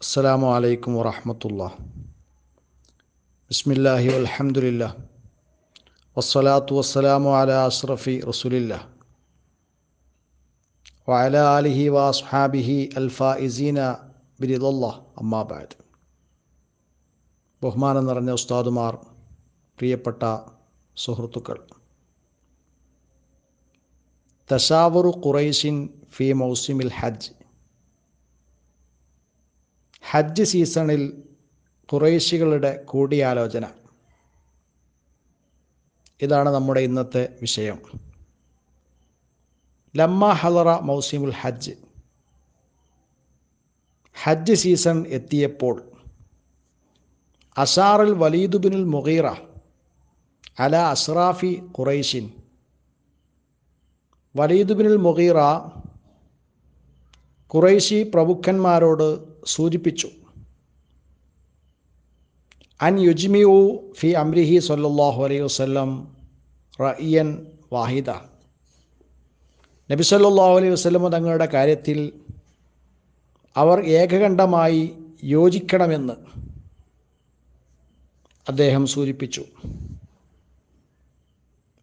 السلام عليكم ورحمة الله بسم الله والحمد لله والصلاة والسلام على أشرف رسول الله وعلى آله وأصحابه الفائزين برضا الله أما بعد ബഹുമാനം നിറഞ്ഞ ഉസ്താദുമാർ പ്രിയപ്പെട്ട സുഹൃത്തുക്കൾ തശാവറു ഖുറൈഷിൻ ഫി മൗസിമിൽ ഹജ്ജ് ഹജ്ജ് സീസണിൽ കുറേശികളുടെ കൂടിയാലോചന. ഇതാണ് നമ്മുടെ ഇന്നത്തെ വിഷയം. ലമ്മ ഹലറ മൗസിമുൽ ഹജ്ജ്. ഹജ്ജ് സീസൺ എത്തിയപ്പോൾ അഷാറുൽ വലീദുബിനുൽ മുഗീറ അല അഷ്റാഫി ഖുറൈഷിൻ വലീദുബിനുൽ മുഗീറ ഖുറൈശി പ്രഭുക്കന്മാരോട് സൂചിപ്പിച്ചു. അൻ യുജ്മിയു ഫി അംരിഹി സല്ലാഹു അലൈഹി വസ്ലം റയ്യൻ വാഹിദ. നബി സല്ലാഹു അലൈഹി വസ്ലം തങ്ങളുടെ കാര്യത്തിൽ അവർ ഏകകണ്ഠമായി യോജിക്കണമെന്ന് അദ്ദേഹം സൂചിപ്പിച്ചു.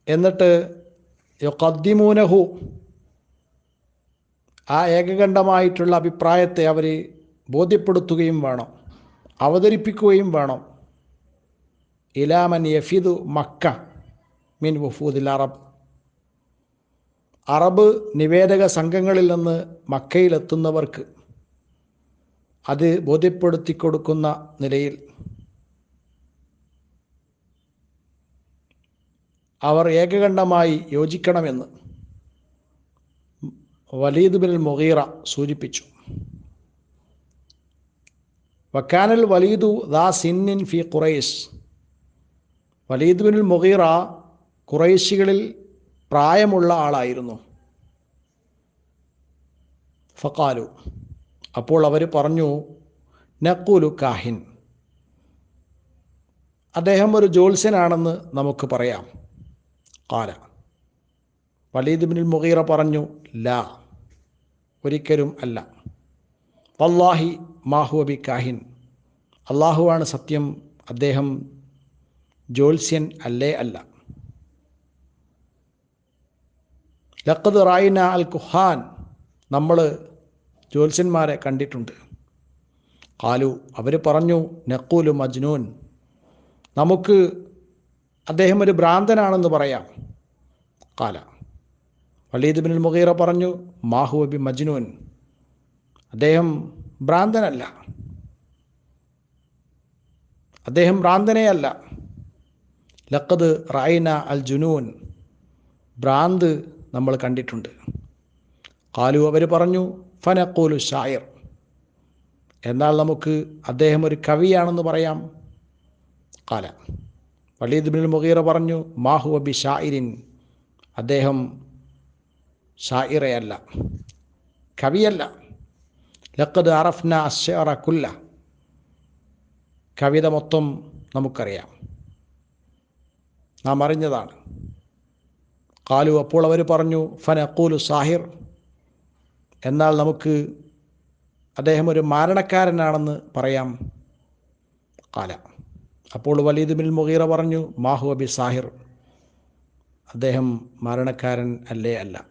എന്നിട്ട് യൊക്കദ്ദിമൂനഹു ആ ഏകകണ്ഠമായിട്ടുള്ള അഭിപ്രായത്തെ അവർ ബോധ്യപ്പെടുത്തുകയും വേണം അവതരിപ്പിക്കുകയും വേണം. ഇലാമൻ യഫിദു മക്ക മിൻ വഫൂദിൽ അറബ്. അറബ് നിവേദക സംഘങ്ങളിൽ നിന്ന് മക്കയിലെത്തുന്നവർക്ക് അത് ബോധ്യപ്പെടുത്തി കൊടുക്കുന്ന നിലയിൽ അവർ ഏകകണ്ഠമായി യോജിക്കണമെന്ന് വലീദ് ബിൻ മുഗീറ സൂചിപ്പിച്ചു. വക്കാനൽ വലീദു ദാ സിന്നിൻ ഫി ഖുറൈസ് വലീദ് ബിൻ മുഗീറ ഖുറൈശികളിൽ പ്രായമുള്ള ആളായിരുന്നു. ഫക്കാലു അപ്പോൾ അവർ പറഞ്ഞു നക്കൂലു കാഹിൻ. അദ്ദേഹം ഒരു ജ്യോത്സ്യനാണെന്ന് നമുക്ക് പറയാം. കാല വലീദ് ബിൻ മുഗീറ പറഞ്ഞു ലാ. ഒരിക്കലും അല്ല. വല്ലാഹി മാഹുവബി കാഹിൻ. അള്ളാഹുവാണ് സത്യം അദ്ദേഹം ജോത്സ്യൻ അല്ലേ അല്ല. ലക്കത് റായിന അൽ കുഹാൻ നമ്മൾ ജ്യോത്സ്യന്മാരെ കണ്ടിട്ടുണ്ട്. കാലു അവർ പറഞ്ഞു നക്കൂലു മജ്നൂൻ. നമുക്ക് അദ്ദേഹം ഒരു ഭ്രാന്തനാണെന്ന് പറയാം. കാല വലീദ് ബിൻ മുഖീറ പറഞ്ഞു മാഹുബി മജ്നൂൻ. അദ്ദേഹം ഭ്രാന്തനല്ല. അദ്ദേഹം ഭ്രാന്തനെയല്ല. ലക്കത് റായിന അൽ ജുനൂൻ ഭ്രാന്ത് നമ്മൾ കണ്ടിട്ടുണ്ട്. കാലു അവർ പറഞ്ഞു ഫനക്കോലു ഷായർ എന്നാൽ നമുക്ക് അദ്ദേഹം ഒരു കവിയാണെന്ന് പറയാം. കാല വലീദ് ബിൻ മുഗീറ പറഞ്ഞു മാഹു അബി ഷായിരിൻ അദ്ദേഹം ഷായിറയല്ല കവിയല്ല. ലക്കത് അറഫ്ന അഷറ കുല്ല. കവിത മൊത്തം നമുക്കറിയാം. നാം അറിഞ്ഞതാണ്. കാലു അപ്പോൾ അവർ പറഞ്ഞു ഫനക്കൂലു സാഹിർ. എന്നാൽ നമുക്ക് അദ്ദേഹം ഒരു മാരണക്കാരനാണെന്ന് പറയാം. കാല അപ്പോൾ വലീദ് ബിൻ മുഗീറ പറഞ്ഞു മാഹു അബി സാഹിർ. അദ്ദേഹം മരണക്കാരൻ അല്ലേ അല്ല.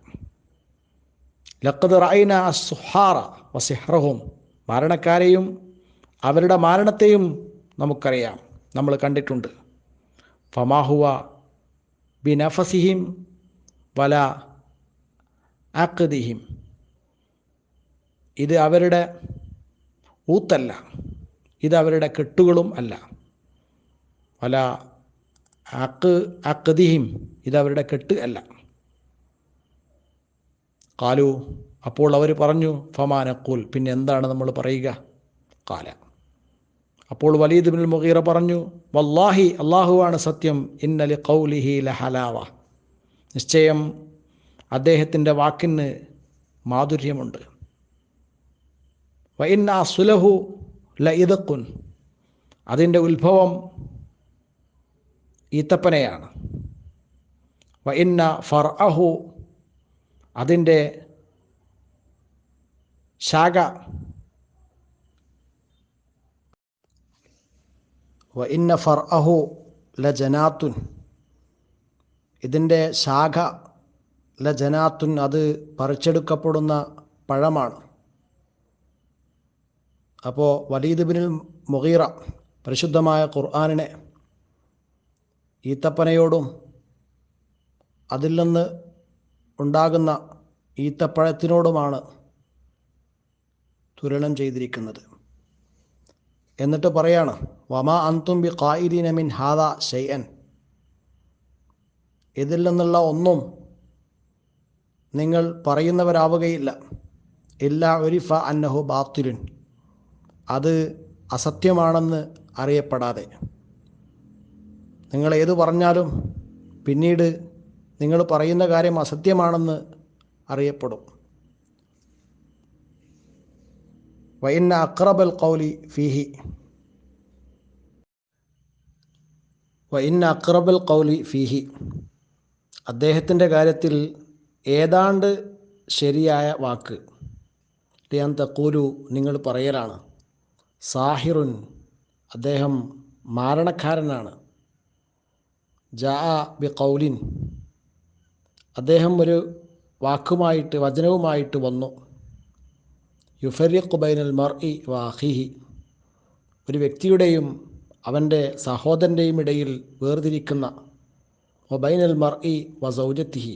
ലക്കത് റൈന സുഹാറ വസിഹ്റഹും. മരണക്കാരെയും അവരുടെ മരണത്തെയും നമുക്കറിയാം. നമ്മൾ കണ്ടിട്ടുണ്ട്. ഫമാഹുവ ബിനഫസിഹിം വല ആക്കദിഹിം ഇത് അവരുടെ ഊത്തല്ല. ഇത് അവരുടെ കെട്ടുകളും അല്ല. വല അക്ക് ഇത് അവരുടെ കെട്ട് അല്ല. കാലു അപ്പോൾ അവർ പറഞ്ഞു ഫമാനക്കൂൽ പിന്നെ എന്താണ് നമ്മൾ പറയുക? കാല അപ്പോൾ വലീദ് ബിൻ മുഗീറ പറഞ്ഞു വല്ലാഹി അള്ളാഹുവാണ് സത്യം. ഇന്നലി കൗലിഹി ലഹലാവ. നിശ്ചയം അദ്ദേഹത്തിന്റെ വാക്കിന് മാധുര്യമുണ്ട്. വൈന്ന സുലഹു ല ഇതക്കുൻ അതിന്റെ ഉത്ഭവം ഈത്തപ്പനയാണ്. വഇന്ന ഫർ അഹു അതിന്റെ ശാഖ. വ ഇന്ന ഫർ അഹു ല ജനാത്തുൻ ഇതിന്റെ ശാഖ ല ജനാത്തുൻ അത് പറിച്ചെടുക്കപ്പെടുന്ന പഴമാണ്. അപ്പോൾ വലീദ് ബിനിൽ മുഗീറ പരിശുദ്ധമായ ഖുർആാനിനെ ഈത്തപ്പനയോടും അതിൽ നിന്ന് ഉണ്ടാകുന്ന ഈത്തപ്പഴത്തിനോടുമാണ് തുലനം ചെയ്തിരിക്കുന്നത്. എന്നിട്ട് പറയാണ് വമ അന്തും ബി ഖായിദിന മിൻ ഹാദ ഷെയ്യൻ ഇതിൽ നിന്നുള്ള ഒന്നും നിങ്ങൾ പറയുന്നവരാവുകയില്ല. ഇല്ല ഒരിഫ അന്നഹു ബാത്തിലുൻ. അത് അസത്യമാണെന്ന് അറിയപ്പെടാതെ. നിങ്ങൾ ഏത് പറഞ്ഞാലും പിന്നീട് നിങ്ങൾ പറയുന്ന കാര്യം അസത്യമാണെന്ന് അറിയപ്പെടും. വൈന്ന അക്രബൽ കൗലി ഫിഹി. വൈന്ന അക്രബൽ കൗലി ഫിഹി. അദ്ദേഹത്തിന്റെ കാര്യത്തിൽ ഏതാണ്ട് ശരിയായ വാക്ക്. ലിയാൻ തക്കൂലു നിങ്ങൾ പറയലാണ്. സാഹിറുൻ അദ്ദേഹം മാരണക്കാരനാണ്. ജാ ബി കൗലിൻ അദ്ദേഹം ഒരു വാക്കുമായിട്ട് വചനവുമായിട്ട് വന്നു. യുഫരിഖ് ബൈനൽ മർ ഇ വാഹിഹി ഒരു വ്യക്തിയുടെയും അവന്റെ സഹോദരന്റെയും ഇടയിൽ വേർതിരിക്കുന്ന ഒബൈനൽ മർ ഇ വസൗജത്തിഹി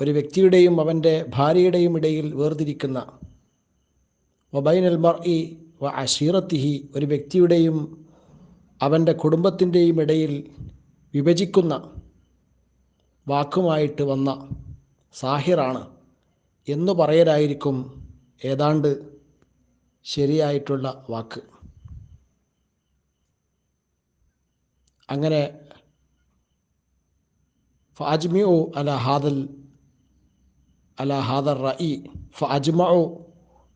ഒരു വ്യക്തിയുടെയും അവന്റെ ഭാര്യയുടെയും ഇടയിൽ വേർതിരിക്കുന്ന ഒബൈനൽ മർ ഇ വ അഷീറത്തിഹി ഒരു വ്യക്തിയുടെയും അവന്റെ കുടുംബത്തിന്റെയും ഇടയിൽ വിഭജിക്കുന്ന വാക്കുമായിട്ട് വന്ന സാഹിറാണ് എന്ന് പറയലായിരിക്കും ഏതാണ്ട് ശരിയായിട്ടുള്ള വാക്ക്. അങ്ങനെ ഫാജ്മിഉ അല ഹാദൽ അല ഹാദർ റഇ ഫാജ്മഉ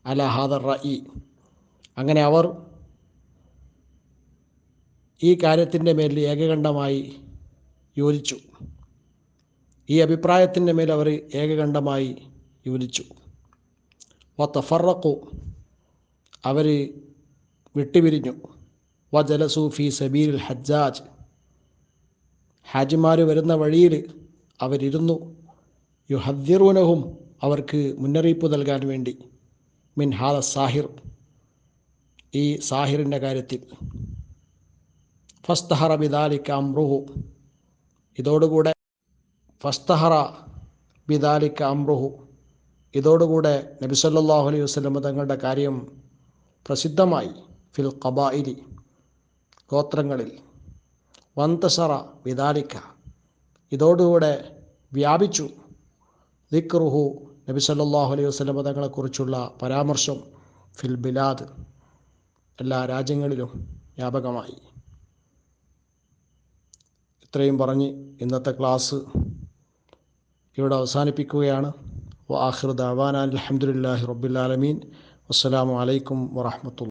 അല ഹാദർ റഇ അങ്ങനെ അവർ ഈ കാര്യത്തിന്റെ മേലിൽ ഏകകണ്ഠമായി യോജിച്ചു. ഈ അഭിപ്രായത്തിന്റെ മേൽ അവർ ഏകകണ്ഠമായി യോജിച്ചു. വ തഫറക്കു അവർ വിട്ടുപിരിഞ്ഞു. വ ജലസൂഫി സബീൽ ഹജ്ജാജ്. ഹാജിമാർ വരുന്ന വഴിയിൽ അവരിരുന്നു. യുഹദ്ദിറൂനഹും അവർക്ക് മുന്നറിയിപ്പ് നൽകാൻ വേണ്ടി. മിൻ ഹാദ സാഹിർ. ഈ സാഹിറിന്റെ കാര്യത്തിൽ. ഫസ്തഹറ ബിദാലിക്ക അമ്രുഹു ഇതോടുകൂടെ ഫസ്തഹറ ബിദാലിക്ക അമ്രുഹു ഇതോടുകൂടെ നബി സല്ലല്ലാഹു അലൈഹി വസല്ലം തങ്ങളുടെ കാര്യം പ്രസിദ്ധമായി ഫിൽ ഖബായിലി ഗോത്രങ്ങളിൽ. വന്തസറ ബിദാലിക്ക. ഇതോടുകൂടെ വ്യാപിച്ചു ദിക്റുഹു നബി സല്ലല്ലാഹു അലൈഹി വസല്ലം തങ്ങളെക്കുറിച്ചുള്ള പരാമർശം ഫിൽ ബിലാദ്. എല്ലാ രാജ്യങ്ങളിലും വ്യാപകമായി. ഇത്രയും പറഞ്ഞ് ഇന്നത്തെ ക്ലാസ് ഇവിടെ അവസാനിപ്പിക്കുകയാണ് വ ആഖിർ ദഅവാന അൽഹംദുലില്ലാഹി റബ്ബിൽ ആലമീൻ വസ്സലാമു അലൈക്കും വറഹ്മത്തുള്ളാഹി